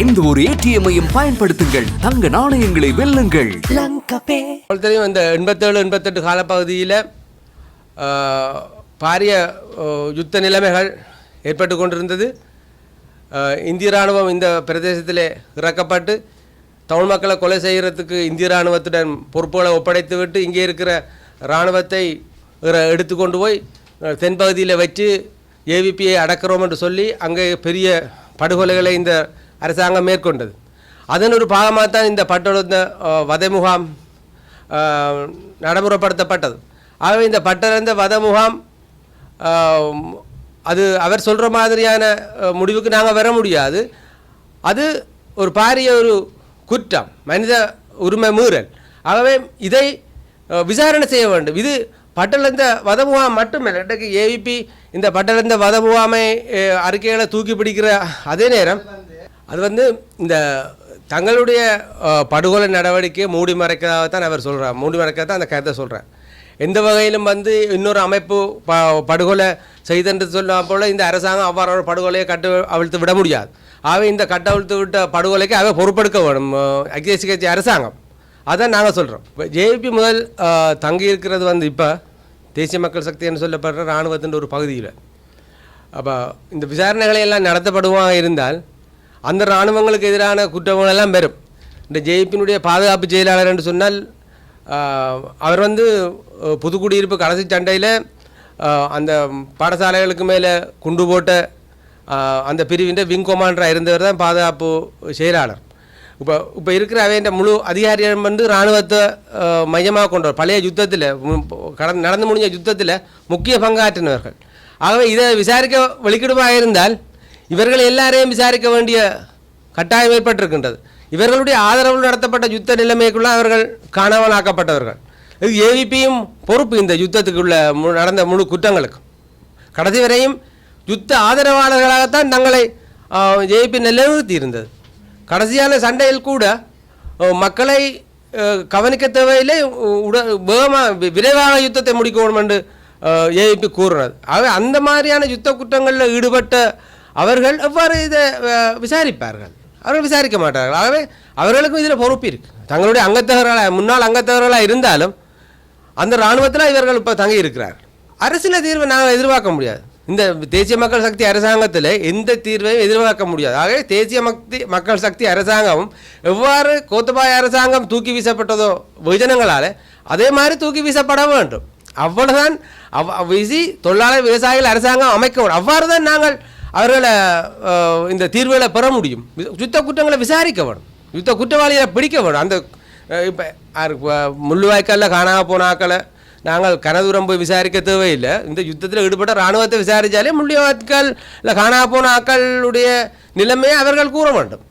எந்த ஒரு ஏடிஎம்மையும் பயன்படுத்துங்கள். தங்க நாணயங்களை வெல்லுங்கள். தெரியும் இந்த எண்பத்தேழு எண்பத்தெட்டு காலப்பகுதியில் பாரிய யுத்த நிலைமைகள் ஏற்பட்டு கொண்டிருந்தது. இந்திய இராணுவம் இந்த பிரதேசத்திலே இறக்கப்பட்டு தமிழ் மக்களை கொலை செய்கிறதுக்கு இந்திய இராணுவத்துடன் பொறுப்புகளை ஒப்படைத்து விட்டு இங்கே இருக்கிற இராணுவத்தை எடுத்துக்கொண்டு போய் தென்பகுதியில் வச்சு ஏவிபியை அடக்கிறோம் என்று சொல்லி அங்கே பெரிய படுகொலைகளை இந்த அரசாங்கம் மேற்கொண்டது. அதன் ஒரு பாகமாக தான் இந்த பட்டொழுந்த வதை முகாம் நடைமுறைப்படுத்தப்பட்டது. ஆகவே இந்த பட்டறிந்த வத முகாம் அது அவர் சொல்கிற மாதிரியான முடிவுக்கு நாங்கள் வர முடியாது. அது ஒரு பாரிய ஒரு குற்றம் மனித உரிமை மீறல். ஆகவே இதை விசாரணை செய்ய வேண்டும். இது பட்டலந்த வத முகாம் மட்டுமல்ல இன்றைக்கு ஏவிபி இந்த பட்டலந்த வத முகாமை அறிக்கைகளை தூக்கி பிடிக்கிற அதே நேரம் அது வந்து இந்த தங்களுடைய படுகொலை நடவடிக்கையை மூடி மறைக்கிறதாகத்தான் அவர் சொல்கிறார் மூடி மறைக்கிறதான் அந்த கருத்தை சொல்கிறார் எந்த வகையிலும் வந்து இன்னொரு அமைப்பு ப படுகொலை செய்தென்று சொன்ன போல இந்த அரசாங்கம் அவ்வாறு ஒரு படுகொலையை கட்டு அவிழ்த்து விட முடியாது. ஆகவே இந்த கட்டவிழ்த்து விட்ட படுகொலைக்கு அவை பொறுப்பெடுக்க வேணும் அஹ், ஐக்கிய கட்சி அரசாங்கம். அதான் நாங்கள் சொல்கிறோம் இப்போ ஜேபி முதல் தங்கி இருக்கிறது வந்து இப்போ தேசிய மக்கள் சக்தி என்று சொல்லப்படுற இராணுவத்தின் ஒரு பகுதியில். அப்போ இந்த விசாரணைகளை எல்லாம் நடத்தப்படுவாங்க இருந்தால் அந்த இராணுவங்களுக்கு எதிரான குற்றங்கள் எல்லாம் பெறும். இந்த ஜேபியினுடைய பாதுகாப்பு செயலாளர் என்று சொன்னால் அவர் வந்து புதுக்குடியிருப்பு கடைசி சண்டையில் அந்த பாடசாலைகளுக்கு மேலே குண்டு போட்ட அந்த பிரிவின் விங் கொமாண்டராக இருந்தவர் தான் பாதுகாப்பு செயலாளர். இப்போ இப்போ இருக்கிற அவையின் முழு அதிகாரிகள் வந்து இராணுவத்தை மையமாக கொண்டவர். பழைய யுத்தத்தில் கடந்து நடந்து முடிஞ்ச யுத்தத்தில் முக்கிய பங்காற்றினவர்கள். ஆகவே இதை விசாரிக்க வெளிக்கிடுமாக இருந்தால் இவர்கள் எல்லாரையும் விசாரிக்க வேண்டிய கட்டாயம் ஏற்பட்டிருக்கின்றது. இவர்களுடைய ஆதரவில் நடத்தப்பட்ட யுத்த நிலைமைக்குள்ள அவர்கள் காணாமல் ஆக்கப்பட்டவர்கள் இது ஏவிபியும் பொறுப்பு இந்த யுத்தத்துக்குள்ள மு- நடந்த முழு குற்றங்களுக்கு கடைசி வரையும் யுத்த ஆதரவாளர்களாகத்தான் தங்களை ஜேபி நிலைநிறுத்தி இருந்தது. கடைசியான சண்டையில் கூட மக்களை கவனிக்க தேவையில்லை உட வேகமாக விரைவாக யுத்தத்தை முடிக்க வேண்டும் என்று ஏஐபி கூறுறது ஆகவே அந்த மாதிரியான யுத்த குற்றங்களில் ஈடுபட்ட அவர்கள் எவ்வாறு இதை விசாரிப்பார்கள்? அவர்கள் விசாரிக்க மாட்டார்கள். ஆகவே அவர்களுக்கும் இதில் பொறுப்பு இருக்கு. தங்களுடைய அங்கத்தவர்களாக முன்னாள் அங்கத்தவர்களாக இருந்தாலும் அந்த இராணுவத்தில் இவர்கள் இப்போ தங்கி இருக்கிறார்கள். அரசியல் தீர்வை நாங்கள் எதிர்பார்க்க முடியாது. இந்த தேசிய மக்கள் சக்தி அரசாங்கத்தில் எந்த தீர்வையும் எதிர்பார்க்க முடியாது. ஆகவே தேசிய மக்தி மக்கள் சக்தி அரசாங்கமும் எவ்வாறு கோத்தபாய அரசாங்கம் தூக்கி வீசப்பட்டதோ வெகுஜனங்களால் அதே மாதிரி தூக்கி வீசப்பட வேண்டும். அவ்வளவுதான். அவ் வீசி தொழிலாளர் விவசாயிகள் அரசாங்கம் அமைக்க வேண்டும். அவ்வாறு தான் நாங்கள் அவர்களை இந்த தீர்வுகளை பெற முடியும். யுத்த குற்றங்களை விசாரிக்க வேணும். யுத்த குற்றவாளிகளை பிடிக்க வேணும். அந்த இப்போ முள்ளுவாய்க்காலில் காணாமல் போன ஆக்களை நாங்கள் கனதூரம் போய் விசாரிக்க தேவையில்லை. இந்த யுத்தத்தில் ஈடுபட்ட இராணுவத்தை விசாரித்தாலே முள்ளிவாய்க்காலில் காணாமல் போன ஆக்களுடைய நிலைமையை அவர்கள் கூற வேண்டும்.